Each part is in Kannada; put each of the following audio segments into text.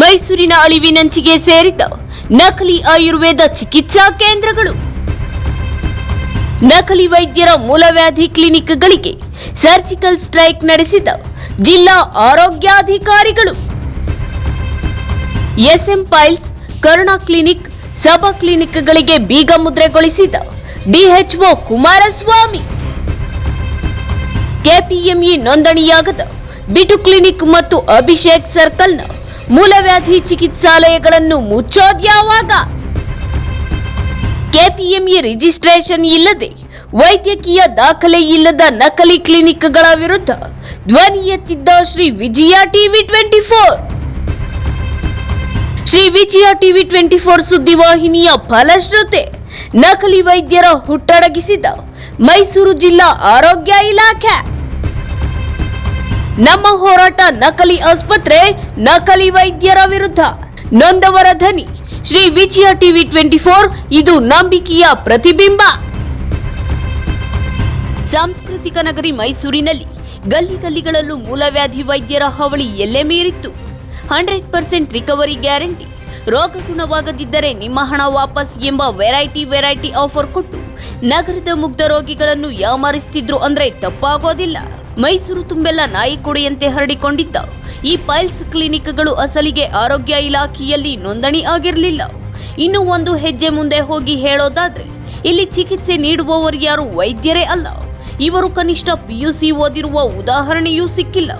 ಮೈಸೂರಿನ ಅಳಿವಿನಂಚಿಗೆ ಸೇರಿದ್ದ ನಕಲಿ ಆಯುರ್ವೇದ ಚಿಕಿತ್ಸಾ ಕೇಂದ್ರಗಳು. ನಕಲಿ ವೈದ್ಯರ ಮೂಲವ್ಯಾಧಿ ಕ್ಲಿನಿಕ್ಗಳಿಗೆ ಸರ್ಜಿಕಲ್ ಸ್ಟ್ರೈಕ್ ನಡೆಸಿದ ಜಿಲ್ಲಾ ಆರೋಗ್ಯಾಧಿಕಾರಿಗಳು. S M piles Karuna clinic, Saba ಕ್ಲಿನಿಕ್ಗಳಿಗೆ ಬೀಗ ಮುದ್ರೆಗೊಳಿಸಿದ D H O Kumaraswamy. K P M E ನೋಂದಣಿಯಾಗದ ಬಿಟು ಕ್ಲಿನಿಕ್ ಮತ್ತು ಅಭಿಷೇಕ್ ಸರ್ಕಲ್ನ ಮೂಲವ್ಯಾಧಿ ಚಿಕಿತ್ಸಾಲಯಗಳನ್ನು ಮುಚ್ಚೋದ್ಯಾವಾಗ? ಕೆಪಿಎಂಇ ರಿಜಿಸ್ಟ್ರೇಷನ್ ಇಲ್ಲದೆ ವೈದ್ಯಕೀಯ ದಾಖಲೆ ಇಲ್ಲದ ನಕಲಿ ಕ್ಲಿನಿಕ್ಗಳ ವಿರುದ್ಧ ಧ್ವನಿ ಎತ್ತಿದ್ದ Shri Vijaya TV twenty four. Shri Vijaya TV twenty four ಸುದ್ದಿವಾಹಿನಿಯ ಫಲಶ್ರುತೆ, ನಕಲಿ ವೈದ್ಯರ ಹುಟ್ಟಡಗಿಸಿದ ಮೈಸೂರು ಜಿಲ್ಲಾ ಆರೋಗ್ಯ ಇಲಾಖೆ. ನಮ್ಮ ಹೋರಾಟ ನಕಲಿ ಆಸ್ಪತ್ರೆ, ನಕಲಿ ವೈದ್ಯರ ವಿರುದ್ಧ. ನೊಂದವರ ಧನಿ Shri Vijaya TV twenty four, ಇದು ನಂಬಿಕೆಯ ಪ್ರತಿಬಿಂಬ. ಸಾಂಸ್ಕೃತಿಕ ನಗರಿ ಮೈಸೂರಿನಲ್ಲಿ ಗಲ್ಲಿ ಗಲ್ಲಿಗಳಲ್ಲೂ ಮೂಲವ್ಯಾಧಿ ವೈದ್ಯರ ಹಾವಳಿ ಎಲ್ಲೆ ಮೀರಿತ್ತು. Hundred percent recovery guarantee. ರೋಗ ಗುಣವಾಗದಿದ್ದರೆ ನಿಮ್ಮ ಹಣ ವಾಪಸ್ ಎಂಬ ವೆರೈಟಿ ವೆರೈಟಿ ಆಫರ್ ಕೊಟ್ಟು ನಗರದ ಮುಗ್ಧ ರೋಗಿಗಳನ್ನು ಯಾಮಾರಿಸ್ತಿದ್ರು ಅಂದ್ರೆ ತಪ್ಪಾಗೋದಿಲ್ಲ. ಮೈಸೂರು ತುಂಬೆಲ್ಲ ನಾಯಿ ಕೊಡೆಯಂತೆ ಹರಡಿಕೊಂಡಿದ್ದ. ಈ ಪೈಲ್ಸ್ ಕ್ಲಿನಿಕ್ಗಳು ಅಸಲಿಗೆ ಆರೋಗ್ಯ ಇಲಾಖೆಯಲ್ಲಿ ನೋಂದಣಿ ಆಗಿರಲಿಲ್ಲ. ಇನ್ನು ಒಂದು ಹೆಜ್ಜೆ ಮುಂದೆ ಹೋಗಿ ಹೇಳೋದಾದ್ರೆ, ಇಲ್ಲಿ ಚಿಕಿತ್ಸೆ ನೀಡುವವರು ಯಾರು ವೈದ್ಯರೇ ಅಲ್ಲ. ಇವರು ಕನಿಷ್ಠ ಪಿಯುಸಿ ಓದಿರುವ ಉದಾಹರಣೆಯೂ ಸಿಕ್ಕಿಲ್ಲ.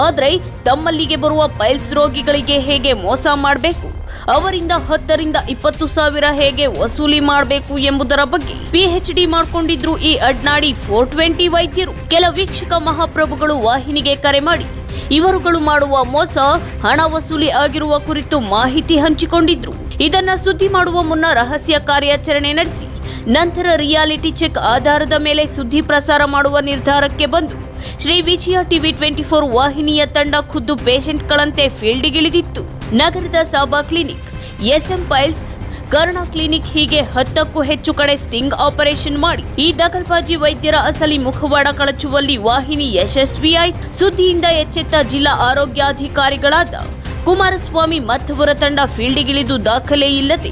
ಆದ್ರೆ ತಮ್ಮಲ್ಲಿಗೆ ಬರುವ ಪೈಲ್ಸ್ ರೋಗಿಗಳಿಗೆ ಹೇಗೆ ಮೋಸ ಮಾಡಬೇಕು? ಅವರಿಂದ ಹತ್ತರಿಂದ ಇಪ್ಪತ್ತು ಸಾವಿರ ಹೇಗೆ ವಸೂಲಿ ಮಾಡಬೇಕು ಎಂಬುದರ ಬಗ್ಗೆ ಪಿಎಚ್ ಡಿ ಮಾಡಿಕೊಂಡಿದ್ರು ಈ ಅಡ್ನಾಡಿ ಫೋರ್ ಟ್ವೆಂಟಿ ವೈದ್ಯರು. ಕೆಲ ವೀಕ್ಷಕ ಮಹಾಪ್ರಭುಗಳು ವಾಹಿನಿಗೆ ಕರೆ ಮಾಡಿ, ಇವರುಗಳು ಮಾಡುವ ಮೋಸ ಹಣ ವಸೂಲಿ ಆಗಿರುವ ಕುರಿತು ಮಾಹಿತಿ ಹಂಚಿಕೊಂಡಿದ್ರು. ಇದನ್ನ ಸುದ್ದಿ ಮಾಡುವ ಮುನ್ನ ರಹಸ್ಯ ಕಾರ್ಯಾಚರಣೆ ನಡೆಸಿ, ನಂತರ ರಿಯಾಲಿಟಿ ಚೆಕ್ ಆಧಾರದ ಮೇಲೆ ಸುದ್ದಿ ಪ್ರಸಾರ ಮಾಡುವ ನಿರ್ಧಾರಕ್ಕೆ ಬಂದು Shri Vijaya TV twenty four ವಾಹಿನಿಯ ತಂಡ ಖುದ್ದು ಪೇಷಂಟ್ಗಳಂತೆ ಫೀಲ್ಡ್ಗಿಳಿದಿತ್ತು. ನಗರದ Saba clinic, S M piles, Karuna clinic ಹೀಗೆ ಹತ್ತಕ್ಕೂ ಹೆಚ್ಚು ಕಡೆ ಸ್ಟಿಂಗ್ ಆಪರೇಷನ್ ಮಾಡಿ, ಈ ದಗಲ್ಬಾಜಿ ವೈದ್ಯರ ಅಸಲಿ ಮುಖವಾಡ ಕಳಚುವಲ್ಲಿ ವಾಹಿನಿ ಯಶಸ್ವಿಯಾಯಿತು. ಸುದ್ದಿಯಿಂದ ಎಚ್ಚೆತ್ತ ಜಿಲ್ಲಾ ಆರೋಗ್ಯಾಧಿಕಾರಿಗಳಾದ ಕುಮಾರಸ್ವಾಮಿ ಮತ್ತವರ ತಂಡ ಫೀಲ್ಡಿಗಿಳಿದು ದಾಖಲೆ ಇಲ್ಲದೆ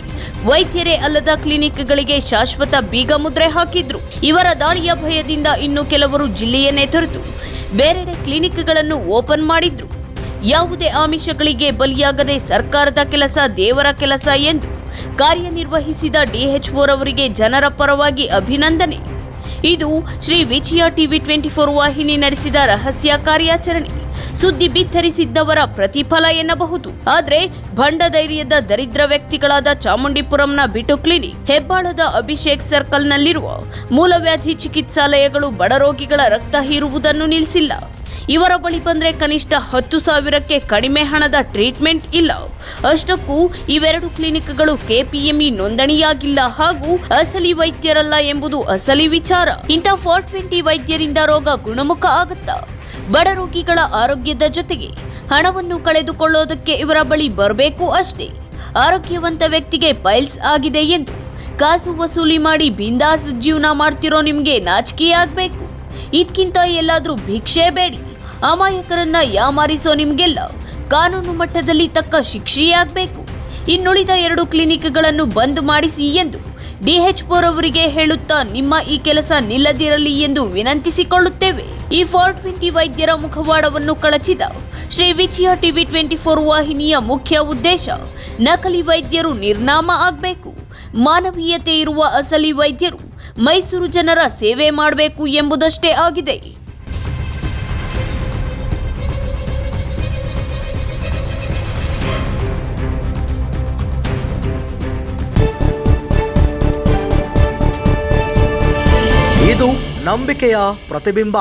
ವೈದ್ಯರೇ ಅಲ್ಲದ ಕ್ಲಿನಿಕ್ಗಳಿಗೆ ಶಾಶ್ವತ ಬೀಗ ಮುದ್ರೆ ಹಾಕಿದ್ರು. ಇವರ ದಾಳಿಯ ಭಯದಿಂದ ಇನ್ನು ಕೆಲವರು ಜಿಲ್ಲೆಯನ್ನೇ ತೊರೆದು ಬೇರೆಡೆ ಕ್ಲಿನಿಕ್ಗಳನ್ನು ಓಪನ್ ಮಾಡಿದ್ರು. ಯಾವುದೇ ಆಮಿಷಗಳಿಗೆ ಬಲಿಯಾಗದೆ ಸರ್ಕಾರದ ಕೆಲಸ ದೇವರ ಕೆಲಸ ಎಂದು ಕಾರ್ಯನಿರ್ವಹಿಸಿದ ಡಿಎಚ್ಒರವರಿಗೆ ಜನರ ಪರವಾಗಿ ಅಭಿನಂದನೆ. ಇದು Shri Vijaya TV twenty four ವಾಹಿನಿ ನಡೆಸಿದ ರಹಸ್ಯ ಕಾರ್ಯಾಚರಣೆ. ಸುದ್ದಿ ಬಿತ್ತರಿಸಿದ್ದವರ ಪ್ರತಿಫಲ ಎನ್ನಬಹುದು. ಆದ್ರೆ ಭಂಡ ಧೈರ್ಯದ ದರಿದ್ರ ವ್ಯಕ್ತಿಗಳಾದ ಚಾಮುಂಡಿಪುರಂನ ಬಿಟು ಕ್ಲಿನಿಕ್, ಹೆಬ್ಬಾಳದ ಅಭಿಷೇಕ್ ಸರ್ಕಲ್ನಲ್ಲಿರುವ ಮೂಲವ್ಯಾಧಿ ಚಿಕಿತ್ಸಾಲಯಗಳು ಬಡ ರೋಗಿಗಳ ರಕ್ತ ಹೀರುವುದನ್ನು ನಿಲ್ಲಿಸಿಲ್ಲ. ಇವರ ಬಳಿ ಬಂದ್ರೆ ಕನಿಷ್ಠ ಹತ್ತು ಸಾವಿರಕ್ಕೆ ಕಡಿಮೆ ಹಣದ ಟ್ರೀಟ್ಮೆಂಟ್ ಇಲ್ಲ. ಅಷ್ಟಕ್ಕೂ ಇವೆರಡು ಕ್ಲಿನಿಕ್ಗಳು ಕೆಪಿಎಂಇ ನೋಂದಣಿಯಾಗಿಲ್ಲ ಹಾಗೂ ಅಸಲಿ ವೈದ್ಯರಲ್ಲ ಎಂಬುದು ಅಸಲಿ ವಿಚಾರ. ಇಂಥ ಫೋರ್ ಟ್ವೆಂಟಿ ವೈದ್ಯರಿಂದ ರೋಗ ಗುಣಮುಖ ಆಗುತ್ತಾ? ಬಡ ರೋಗಿಗಳ ಆರೋಗ್ಯದ ಜೊತೆಗೆ ಹಣವನ್ನು ಕಳೆದುಕೊಳ್ಳೋದಕ್ಕೆ ಇವರ ಬಳಿ ಬರಬೇಕು ಅಷ್ಟೇ. ಆರೋಗ್ಯವಂತ ವ್ಯಕ್ತಿಗೆ ಪೈಲ್ಸ್ ಆಗಿದೆ ಎಂದು ಕಾಸು ವಸೂಲಿ ಮಾಡಿ ಬಿಂದಾಸ್ ಜೀವನ ಮಾಡ್ತಿರೋ ನಿಮಗೆ ನಾಚಿಕೆ ಆಗಬೇಕು. ಇದಕ್ಕಿಂತ ಎಲ್ಲಾದರೂ ಭಿಕ್ಷೆ ಬೇಡಿ. ಅಮಾಯಕರನ್ನ ಯಾಮಾರಿಸೋ ನಿಮಗೆಲ್ಲ ಕಾನೂನು ಮಟ್ಟದಲ್ಲಿ ತಕ್ಕ ಶಿಕ್ಷೆಯಾಗಬೇಕು. ಇನ್ನುಳಿದ ಎರಡು ಕ್ಲಿನಿಕ್ಗಳನ್ನು ಬಂದ್ ಮಾಡಿಸಿ ಎಂದು ಡಿಎಚ್ಒರವರಿಗೆ ಹೇಳುತ್ತಾ ನಿಮ್ಮ ಈ ಕೆಲಸ ನಿಲ್ಲದಿರಲಿ ಎಂದು ವಿನಂತಿಸಿಕೊಳ್ಳುತ್ತೇವೆ. ಈ ಫೋರ್ ಟ್ವೆಂಟಿ ವೈದ್ಯರ ಮುಖವಾಡವನ್ನು ಕಳಚಿದ Shri Vijaya TV twenty four ವಾಹಿನಿಯ ಮುಖ್ಯ ಉದ್ದೇಶ, ನಕಲಿ ವೈದ್ಯರು ನಿರ್ನಾಮ ಆಗಬೇಕು. ಮಾನವೀಯತೆ ಇರುವ ಅಸಲಿ ವೈದ್ಯರು ಮೈಸೂರು ಜನರ ಸೇವೆ ಮಾಡಬೇಕು ಎಂಬುದಷ್ಟೇ ಆಗಿದೆ. ಇದು ನಂಬಿಕೆಯ ಪ್ರತಿಬಿಂಬ.